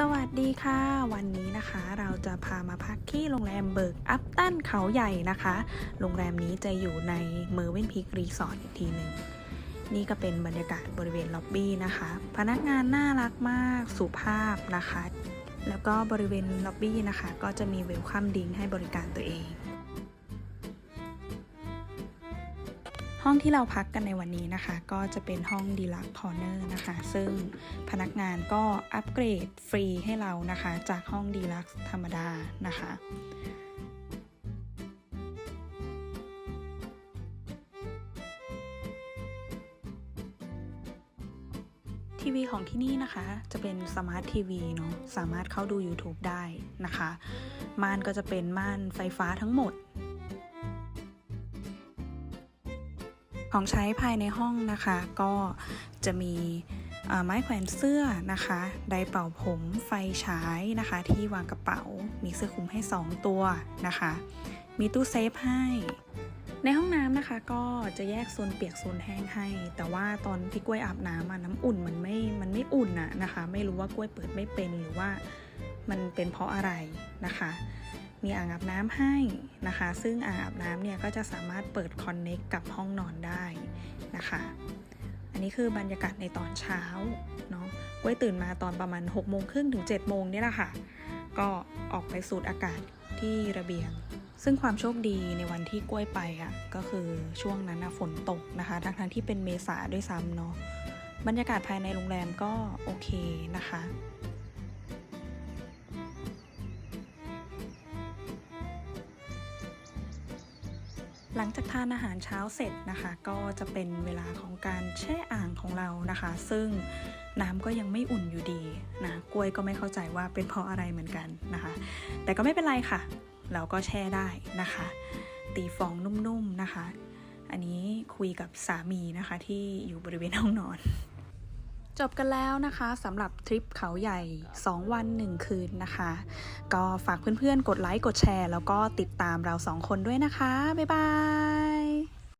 สวัสดีค่ะ วันนี้นะคะเราจะพามาพักที่โรงแรมเบิร์กอัพตันเขาใหญ่นะคะ โรงแรมนี้จะอยู่ในเมอร์เวนพีกรีสอร์ทอีกทีหนึ่งนี่ก็เป็นบรรยากาศบริเวณล็อบบี้นะคะ พนักงานน่ารักมากสุภาพนะคะ แล้วก็บริเวณล็อบบี้นะคะ ก็จะมีเวลคัมดิงให้บริการตัวเอง ห้องที่เราพักกันในวันนี้นะคะ ก็จะเป็นห้องดีลักคอร์เนอร์นะคะ ซึ่งพนักงานก็อัปเกรดฟรีให้เรานะคะ จากห้องดีลักธรรมดานะคะทีวีของที่นี่นะคะจะเป็นสมาร์ททีวีเนาะสามารถเข้าดู YouTube ได้นะคะ ม่านก็จะเป็นม่านไฟฟ้าทั้งหมด ของใช้ภายในห้องนะคะ ก็จะมีไม้แขวนเสื้อนะคะไดร์เป่าผมไฟฉายนะคะ ที่วางกระเป๋า มีเสื้อคลุมให้ 2 ตัวนะคะ มีตู้เซฟให้ ในห้องน้ำนะคะก็จะแยกโซนเปียกโซนแห้งให้ แต่ว่าตอนที่กล้วยอาบน้ำอะน้ำอุ่นมันไม่ มันไม่อุ่นอะนะคะ ไม่รู้ว่ากล้วยเปิดไม่เป็นหรือว่ามันเป็นเพราะอะไรนะคะ มีอ่างอาบน้ำให้นะคะ ซึ่งอ่างอาบน้ำเนี่ยก็จะสามารถเปิดคอนเน็กกับห้องนอนได้นะคะ อันนี้คือบรรยากาศในตอนเช้าเนาะกล้วยตื่นมาตอนประมาณ6กโมงครึ่งถึง7จ็ดโมงนี่แหละค่ะ ก็ออกไปสูดอากาศที่ระเบียง ซึ่งความโชคดีในวันที่กล้วยไปอะ่ะก็คือช่วงนั้นนะฝนตกนะคะทั้งทั้งๆที่เป็นเมษาด้วยซ้ำเนาะบรรยากาศภายในโรงแรมก็โอเคนะคะ หลังจากทานอาหารเช้าเสร็จนะคะ ก็จะเป็นเวลาของการแช่อ่างของเรานะคะ ซึ่งน้ำก็ยังไม่อุ่นอยู่ดีนะกล้วยก็ไม่เข้าใจว่าเป็นเพราะอะไรเหมือนกันนะคะ แต่ก็ไม่เป็นไรค่ะ เราก็แช่ได้นะคะ ตีฟองนุ่มๆนะคะ อันนี้คุยกับสามีนะคะที่อยู่บริเวณห้องนอน จบกันแล้วนะคะสำหรับทริปเขาใหญ่ 2 วัน 1 คืนนะคะ ก็ฝากเพื่อนๆ กดไลค์ กดแชร์ แล้วก็ติดตามเราสองคนด้วยนะคะ บ๊ายบาย